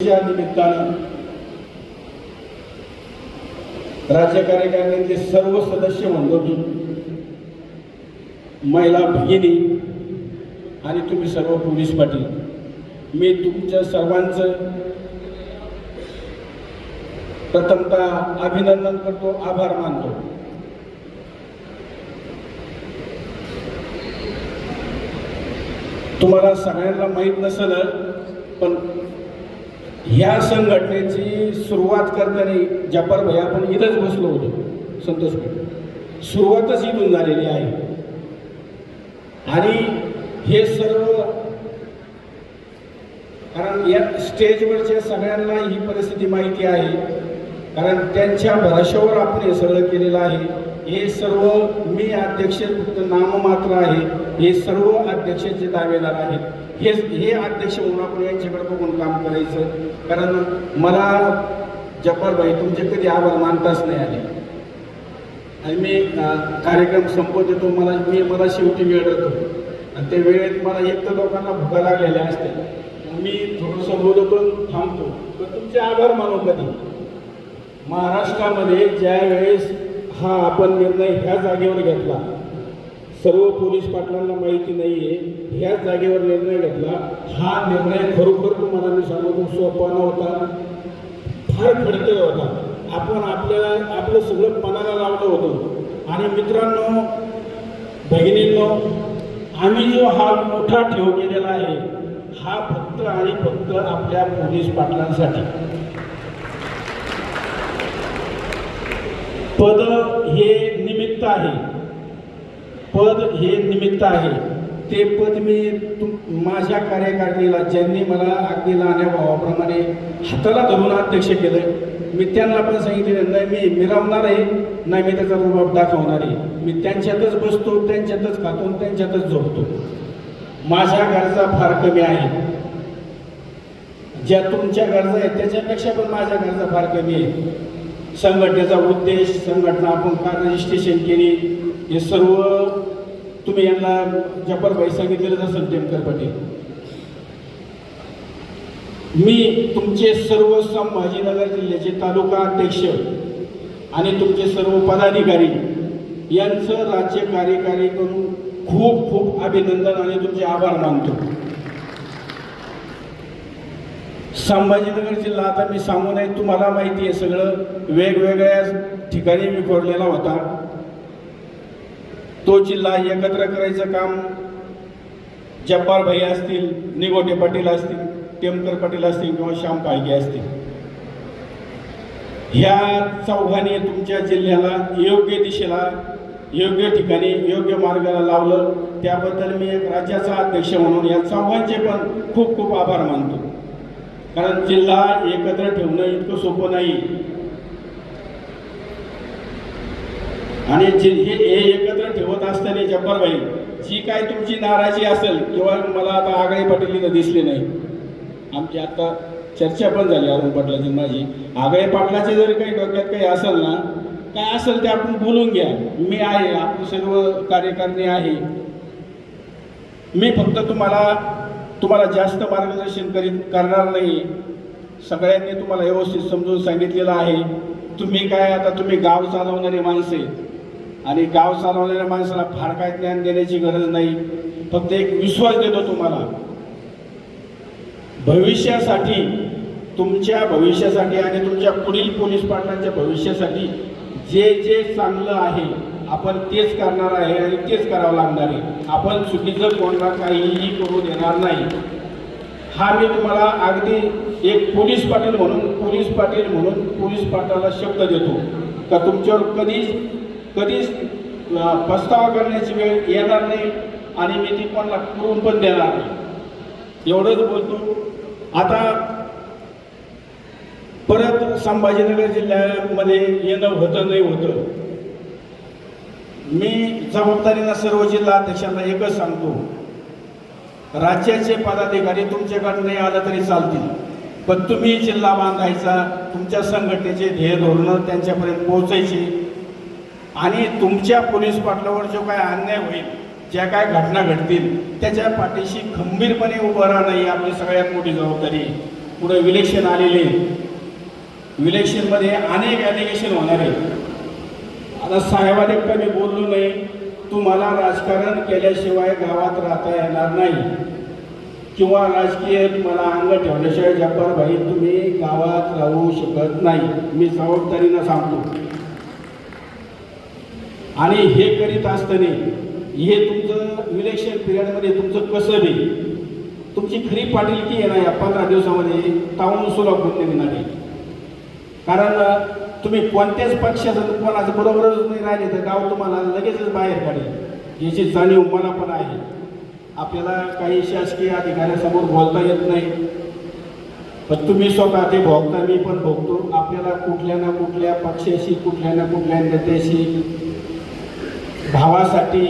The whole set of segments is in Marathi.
या निमित्तानं राज्य कार्यकारिणीतले सर्व सदस्य म्हणतो मी महिला भगिनी आणि तुम्ही सर्व पोलीस पाटील मी तुमच्या सर्वांचं प्रथमतः अभिनंदन करतो आभार मानतो. तुम्हाला सगळ्यांना माहीत नसेल पण ह्या संघटनेची सुरुवात करताना जपार भाई आपण इथंच बसलो होतो. संतोष भाई. सुरुवातच इथून झालेली आहे. आणि हे सर्व कारण या स्टेजवरच्या सगळ्यांना ही परिस्थिती माहिती आहे. कारण त्यांच्या भराशावर आपण हे सगळं केलेलं आहे. हे सर्व मी अध्यक्ष फक्त नाममात्र आहे. हे सर्व अध्यक्षाचे दावेदार आहेत. हे हे अध्यक्ष म्हणून आपण यांच्याकडे बघून काम करायचं. कारण मला जब्बारभाई तुमचे कधी आभार मानताच नाही आले. आणि मी कार्यक्रम संपवत येतो मला मी मला शेवटी वेळ येतो आणि त्या वेळेत मला एक तर लोकांना भुका लागलेल्या असते मी थोडंसं बोलतो थांबतो. पण तुमचे आभार मानू कधी? महाराष्ट्रामध्ये ज्या वेळेस हा आपण निर्णय ह्या जागेवर घेतला सर्व पोलीस पाटलांना माहिती नाही आहे ह्याच जागेवर निर्णय घेतला. हा निर्णय खरोखर तुम्हाला मी सांगतो सोपा नव्हता फार खडतर होता. आपण आपल्याला आपलं सगळं पणाला लावलं होतं. आणि मित्रांनो भगिनींनो आम्ही जो हा मोठा ठेव केलेला आहे हा फक्त आणि फक्त आपल्या पोलीस पाटलांसाठी. पद हे निमित्त आहे. पद हे निमित्त आहे. ते पद मी तुम माझ्या कार्यकारिणीला ज्यांनी मला अगदी लहान्या भावाप्रमाणे हाताला धरून अध्यक्ष केलं मी त्यांना पण सांगितलेलं नाही मी मिरवणार आहे नाही मी त्याचा रुबाब दाखवणार आहे. मी त्यांच्यातच बसतो त्यांच्यातच खातो त्यांच्यातच झोपतो. माझ्या गरजा फार कमी आहेत. ज्या तुमच्या गरजा आहेत त्याच्यापेक्षा पण माझ्या गरजा फार कमी आहे संघटनेचा उद्देश संघटना आपण का रजिस्ट्रेशन केली हे सर्व तुम्ही यांना जब्बारभाई सांगितलेलंच असेल टेमकर पाटील. मी तुमचे सर्व संभाजीनगर जिल्ह्याचे तालुका अध्यक्ष आणि तुमचे सर्व पदाधिकारी यांचं राज्य कार्यकारी करून खूप खूप अभिनंदन आणि तुमचे आभार मानतो. संभाजीनगर जिल्हा आता मी सांगू नये तुम्हाला माहिती आहे सगळं. वेगवेगळ्या ठिकाणी विखुरलेला होता. तो जिल्हा एकत्र करायचं काम जब्बार भाई असतील निगोटे पाटील असतील टेमकर पाटील असतील किंवा श्याम काळगे असतील. ह्या चौघांनी तुमच्या जिल्ह्याला योग्य दिशेला योग्य ठिकाणी योग्य मार्गाला लावलं. त्याबद्दल मी एक राज्याचा अध्यक्ष म्हणून या चौघांचे पण खूप खूप आभार मानतो. कारण जिल्हा एकत्र ठेवणं इतकं सोपं नाही. आणि जे हे हे एकत्र ठेवत असताना जब्बारबाई जी काय तुमची नाराजी असेल किंवा मला आता आगळे पाटील इथं दिसले नाही. आमची आता चर्चा पण झाली अरुण पाटलाची माझी. आगळे पाटलाचे जर काही डोक्यात काही असेल ना काय असेल ते आपण बोलून घ्या. मी आहे आपण सर्व कार्यकारिणी आहे. मी फक्त तुम्हाला तुम्हाला जास्त मार्गदर्शन करीत करणार नाही. सगळ्यांनी तुम्हाला व्यवस्थित समजून सांगितलेलं आहे. तुम्ही काय आता तुम्ही गाव चालवणारी माणसे आणि गाव चालवणाऱ्या माणसाला फार काय ज्ञान देण्याची गरज नाही. फक्त एक विश्वास देतो तुम्हाला. भविष्यासाठी तुमच्या भविष्यासाठी आणि तुमच्या पुढील पोलीस पाटलांच्या भविष्यासाठी जे जे चांगलं आहे आपण तेच करणार आहे आणि तेच करावं लागणार आहे. आपण चुकीचं कोणाला काहीही करू देणार नाही. हा मी तुम्हाला अगदी एक पोलीस पाटील म्हणून पोलीस पाटील म्हणून पोलीस पाटलाला शब्द देतो. का तुमच्यावर कधीच कधीच अं, पस्तावा करण्याची वेळ येणार नाही आणि मी ती कोणाला करून पण देणार नाही. एवढंच बोलतो. आता परत संभाजीनगर जिल्ह्यामध्ये येणं होतं नाही होतं? मी जबाबदारीनं सर्व जिल्हा अध्यक्षांना एकच सांगतो. राज्याचे पदाधिकारी तुमच्याकडे नाही आलं तरी चालतील. पण तुम्ही जिल्हा बांधायचा तुमच्या संघटनेचे ध्येय धोरणं त्यांच्यापर्यंत पोहोचायची. आणि तुमच्या पोलीस पाटलावर जो काय अन्याय होईल ज्या काय घटना घडतील त्याच्या पाठीशी खंबीरपणे उभं राहणं ही आपली सगळ्यात मोठी जबाबदारी पुढे विलेक्शन आलेले विलेक्शनमध्ये अनेक ॲलिगेशन होणार आहे आता साहेबाने कधी बोललो नाही. तुम्हाला राजकारण केल्याशिवाय गावात राहता येणार नाही. किंवा राजकीय मला अंग ठेवल्याशिवाय जब्बार भाई तुम्ही गावात राहू शकत नाही. मी जबाबदारीनं सांगतो. आणि हे करीत असताना हे तुमचं इलेक्शन पिरियडमध्ये तुमचं कसं बी? तुमची खरी पाटीलकी आहे ना या पंधरा दिवसामध्ये टाऊन सुरू होत निघणार आहे कारण तुम्ही कोणत्याच पक्षाचं कोणाचं बरोबरच नाही राहिले तर गाव तुम्हाला लगेचच बाहेर काढेल. याची जाणीव मला पण आहे. आपल्याला काही शासकीय अधिकाऱ्यासमोर बोलता येत नाही. पण तुम्ही स्वतः ते भोगता मी पण भोगतो आपल्याला कुठल्या ना कुठल्या पक्षाशी कुठल्या ना कुठल्या नेत्याशी भावासाठी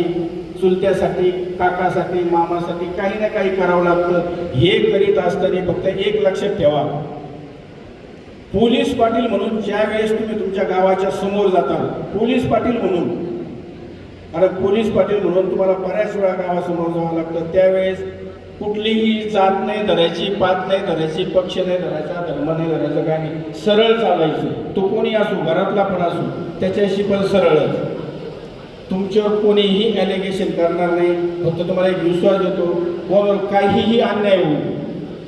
चुलत्यासाठी काकासाठी मामासाठी काही ना काही करावं लागतं. हे करीत असताना फक्त एक लक्षात ठेवा. पोलीस पाटील म्हणून ज्या वेळेस तुम्ही तुमच्या गावाच्या समोर जाता पोलीस पाटील म्हणून कारण पोलीस पाटील म्हणून तुम्हाला बऱ्याच वेळा गावासमोर जावं लागतं. त्यावेळेस कुठलीही जात नाही धरायची पात नाही धरायची पक्ष नाही धरायचा धर्म नाही धरायचा काय नाही. सरळ चालायचं. तो कोणी असो घरातला पण असो त्याच्याशी पण सरळच. तुमच्यावर कोणीही ॲलिगेशन करणार नाही. फक्त तुम्हाला एक विश्वास देतो कोणावर काहीही अन्याय होऊ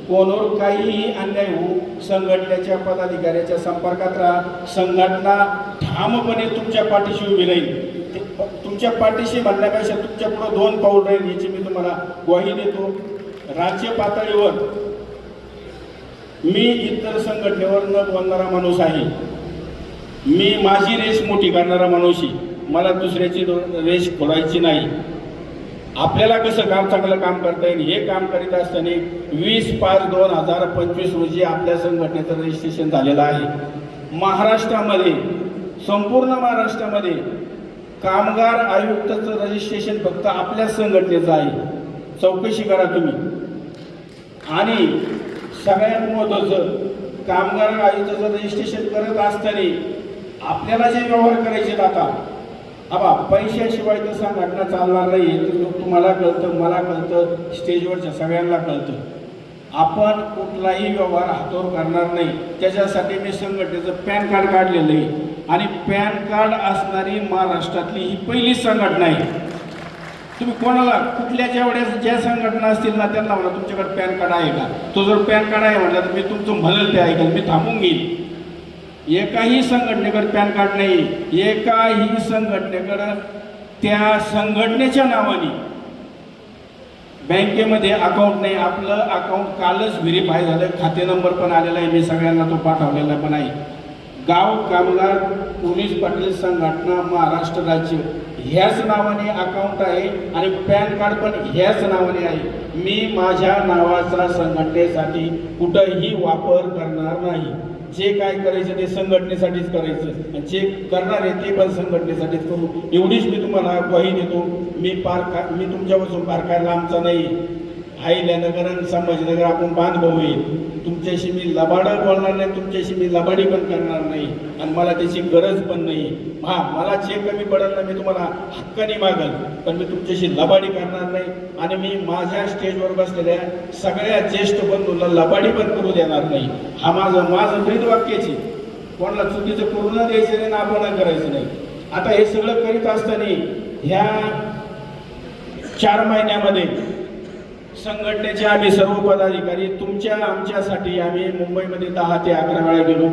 कोणावर काहीही अन्याय होऊ संघटनेच्या पदाधिकाऱ्याच्या संपर्कात राहा. संघटना ठामपणे तुमच्या पाठीशी उभी राहील. ते- तुमच्या पाठीशी म्हणण्यापेक्षा तुमच्या दोन पाऊल राहील याची मी तुम्हाला ग्वाही देतो. राज्य पातळीवर मी इतर संघटनेवर न बोलणारा माणूस आहे. मी माझी रेस मोठी करणारा माणूस आहे. मला दुसऱ्याची रेष रेस खोडायची नाही. आपल्याला कसं काम चांगलं काम करता येईल हे काम करीत असताना वीस पाच दोन हजार पंचवीस रोजी आपल्या संघटनेचं रजिस्ट्रेशन झालेलं आहे. महाराष्ट्रामध्ये संपूर्ण महाराष्ट्रामध्ये कामगार आयुक्ताचं रजिस्ट्रेशन फक्त आपल्या संघटनेचं आहे. चौकशी करा तुम्ही. आणि सगळ्यात महत्त्वाचं कामगार आयुक्ताचं रजिस्ट्रेशन करत असताना आपल्याला जे व्यवहार करायचे आहेत आता आबा पैशाशिवाय तर संघटना चालणार नाही. तर तुम्हाला कळतं मला कळतं स्टेजवरच्या सगळ्यांना कळतं. आपण कुठलाही व्यवहार हातोर करणार नाही. त्याच्यासाठी मी संघटनेचं पॅन कार्ड काढलेलं आहे. आणि पॅन कार्ड असणारी महाराष्ट्रातली ही पहिलीच संघटना आहे. तुम्ही कोणाला कुठल्या वेळेस ज्या संघटना असतील ना त्यांना म्हणा तुमच्याकडे पॅन कार्ड आहे का? तो जर पॅन कार्ड आहे म्हटलं तर मी तुमचं म्हणेल ते ऐकेल मी थांबून घेईल एकाही संघटनेकडे पॅन कार्ड नाही एकाही संघटनेकडं त्या संघटनेच्या नावाने बँकेमध्ये अकाउंट नाही. आपलं अकाउंट कालच व्हेरीफाय झालं. खाते नंबर पण आलेला आहे. मी सगळ्यांना तो पाठवलेला पण आहे. गाव कामगार पोलीस पाटील संघटना महाराष्ट्र राज्य ह्याच नावाने अकाउंट आहे आणि पॅन कार्ड पण ह्याच नावाने आहे. मी माझ्या नावाचा संघटनेसाठी कुठंही वापर करणार नाही. जे काय करायचं ते संघटनेसाठीच करायचं. आणि जे करणार आहे ते पण संघटनेसाठीच करू. एवढीच मी तुम्हाला ग्वाही देतो. मी पार का मी तुमच्यापासून पार काय लांबचा नाही हायल्यानगर आणि संभाजीनगर आपण बांधभाऊ येईल तुमच्याशी मी लबाडं बोलणार नाही तुमच्याशी मी लबाडी पण करणार नाही आणि मला त्याची गरज पण नाही. हा मला जे कमी पडेल ना मी तुम्हाला हक्काने मागल पण मी तुमच्याशी लबाडी करणार नाही आणि मी माझ्या स्टेजवर बसलेल्या सगळ्या ज्येष्ठ बंधूंना लबाडी पण करू देणार नाही. हा माझं माझं ब्रीद वाक्याची कोणाला चुकीचं करू न द्यायचं नाही ना आपण करायचं नाही. आता हे सगळं करीत असताना ह्या चार महिन्यामध्ये संघटनेचे आम्ही सर्व पदाधिकारी तुमच्या आमच्यासाठी आम्ही मुंबईमध्ये दहा ते अकरा वेळा गेलो.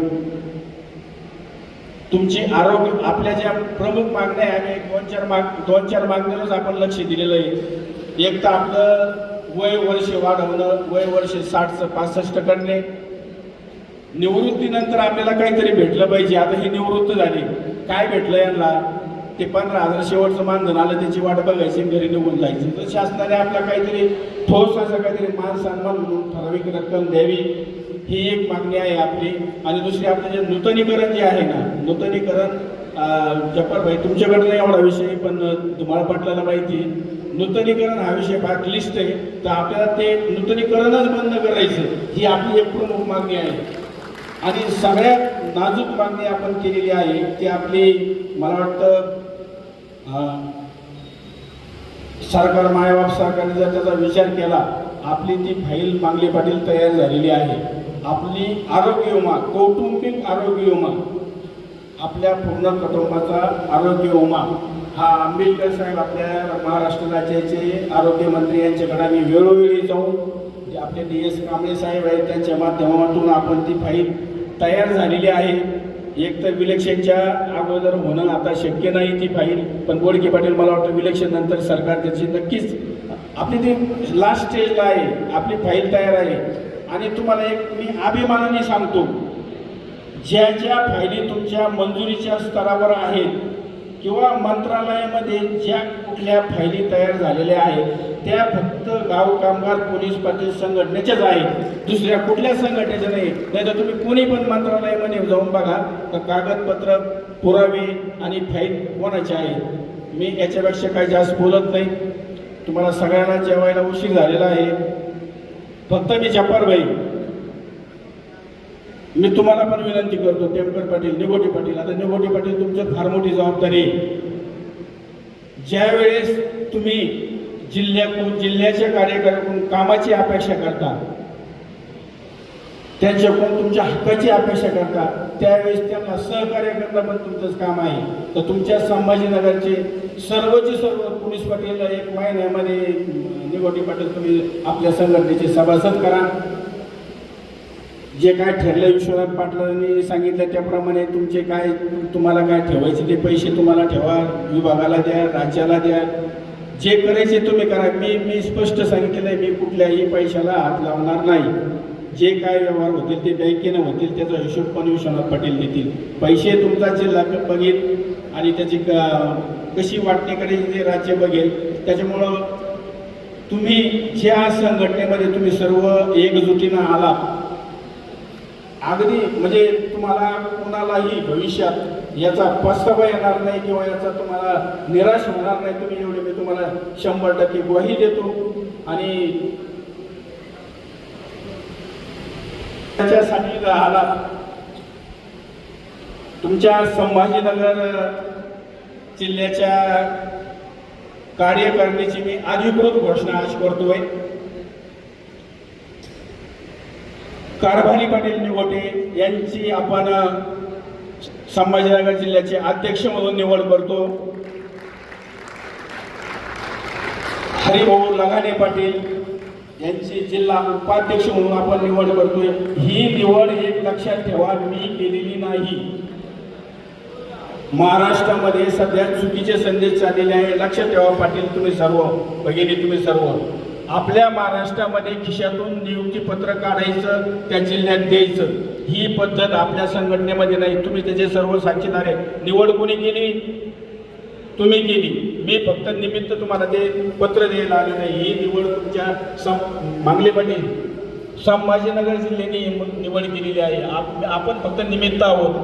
तुमची आरोग्य आपल्या ज्या प्रमुख मागण्या आहे आम्ही दोन चार माग दोन चार मागण्यावरच आपण लक्ष दिलेलं आहे. एक तर आपलं वय वर्ष वाढवणं वय वर्ष साठचं पासष्ट करणे. निवृत्तीनंतर आपल्याला काहीतरी भेटलं पाहिजे. आता ही निवृत्त झाली. काय भेटलं यांना? ते पंधरा हजार शेवटचं मानधन आलं त्याची वाट बघायची घरी निघून जायचं. तर शासनाने आपला काहीतरी ठोस असं काहीतरी मान सन्मान म्हणून ठराविक रक्कम द्यावी ही एक मागणी आहे आपली. आणि दुसरी आपलं जे नूतनीकरण जे आहे ना नूतनीकरण जपर भाई तुमच्याकडे नाही एवढा विषय पण तुम्हाला पटलेला माहिती नूतनीकरण हा विषय फार क्लिष्ट आहे. तर आपल्याला ते नूतनीकरणच बंद करायचं ही आपली एक प्रमुख मागणी आहे. आणि सगळ्यात नाजूक मागणी आपण केलेली आहे ती आपली मला वाटतं सरकार मायबाप सरकारने जर त्याचा विचार केला आपली ती फाईल मागली पाटील तयार झालेली आहे. आपली आरोग्य विमा कौटुंबिक आरोग्य विमा आपल्या पूर्ण कुटुंबाचा आरोग्य विमा हा आंबेडकर साहेब आपल्या महाराष्ट्र राज्याचे आरोग्यमंत्री यांच्याकडे आम्ही वेळोवेळी जाऊन जे आपले डी एस कांबळे साहेब आहेत त्यांच्या माध्यमातून आपण ती फाईल तयार झालेली आहे. एक तर विलेक्शनच्या अगोदर होणं आता शक्य नाही ती फाईल पण बोडके पाटील मला वाटतं विलेक्शन नंतर सरकार त्याची नक्कीच आपली ती लास्ट स्टेजला आहे आपली फाईल तयार आहे. आणि तुम्हाला एक मी अभिमानाने सांगतो ज्या ज्या फायली तुमच्या मंजुरीच्या स्तरावर आहेत किंवा मंत्रालयामध्ये ज्या कुठल्या फायली तयार झालेल्या आहेत त्या फक्त गाव कामगार पोलीस पाटील संघटनेच्याच आहेत. दुसऱ्या कुठल्या संघटनेच्या नाही. नाही तर तुम्ही कोणी पण मंत्रालयामध्ये जाऊन बघा तर कागदपत्र पुरावे आणि फाईल कोणाचे आहे. मी याच्यापेक्षा काही जास्त बोलत नाही. तुम्हाला सगळ्यांना जेवायला उशीर झालेला आहे. फक्त मी जपार भाई. मी तुम्हाला पण विनंती करतो टेमकर पाटील निगोटी पाटील आता निगोटे पाटील तुमचं फार मोठी जबाबदारी ज्यावेळेस तुम्ही जिल्ह्यातून जिल्ह्याच्या कार्यकर्त्याकडून कामाची अपेक्षा करता त्यांच्याकडून तुमच्या हक्काची अपेक्षा करता त्यावेळेस त्यांना सहकार्य करता पण तुमचंच काम आहे. तर तुमच्या संभाजीनगरचे सर्वचे सर्व पोलीस पाटील एक महिन्यामध्ये निगोटी पाटील तुम्ही आपल्या संघटनेचे सभासद करा. जे काय ठरलं विश्वनाथ पाटलांनी सांगितलं त्याप्रमाणे तुमचे काय तुम्हाला काय ठेवायचे ते पैसे तुम्हाला ठेवा विभागाला द्या राज्याला द्या. जे करायचे तुम्ही करा. मी मी स्पष्ट सांगितलेलं आहे मी कुठल्याही पैशाला हात लावणार नाही. जे काय व्यवहार होतील ते बँकेनं होतील त्याचा हिशोब पण विश्वनाथ पाटील देतील. पैसे तुमचा जिल्हा बघेल आणि त्याची क- कशी वाटणी करायची ते राज्य बघेल. त्याच्यामुळं तुम्ही ज्या संघटनेमध्ये तुम्ही सर्व एकजुटीनं आला अगदी म्हणजे तुम्हाला कुणालाही भविष्यात याचा पस्तावा येणार नाही किंवा याचा तुम्हाला निराश होणार नाही तुम्ही एवढे मी तुम्हाला शंभर टक्के ग्वाही देतो. आणि त्याच्यासाठी आला तुमच्या संभाजीनगर जिल्ह्याच्या कार्यकारिणीची मी अधिकृत घोषणा आज करतोय. कारभारी पाटील निवटे यांची आपण संभाजीनगर जिल्ह्याचे अध्यक्ष म्हणून निवड करतो. हरिभाऊ लगाने पाटील यांची जिल्हा उपाध्यक्ष म्हणून आपण निवड करतोय. ही निवड एक लक्षात ठेवा मी केलेली नाही. महाराष्ट्रामध्ये सध्या चुकीचे संदेश चाललेले आहे. लक्षात ठेवा पाटील तुम्ही सर्व भगिनी तुम्ही सर्व. आपल्या महाराष्ट्रामध्ये खिशातून नियुक्ती पत्र काढायचं त्या जिल्ह्यात द्यायचं ही पद्धत आपल्या संघटनेमध्ये नाही. तुम्ही त्याचे सर्व साक्षीदार आहे निवड कोणी केली? तुम्ही केली. मी फक्त निमित्त तुम्हाला ते पत्र द्यायला आले नाही. ही निवड तुमच्या सं मागले संभाजीनगर जिल्ह्याने निवड केलेली आहे. आप आपण फक्त निमित्त आहोत.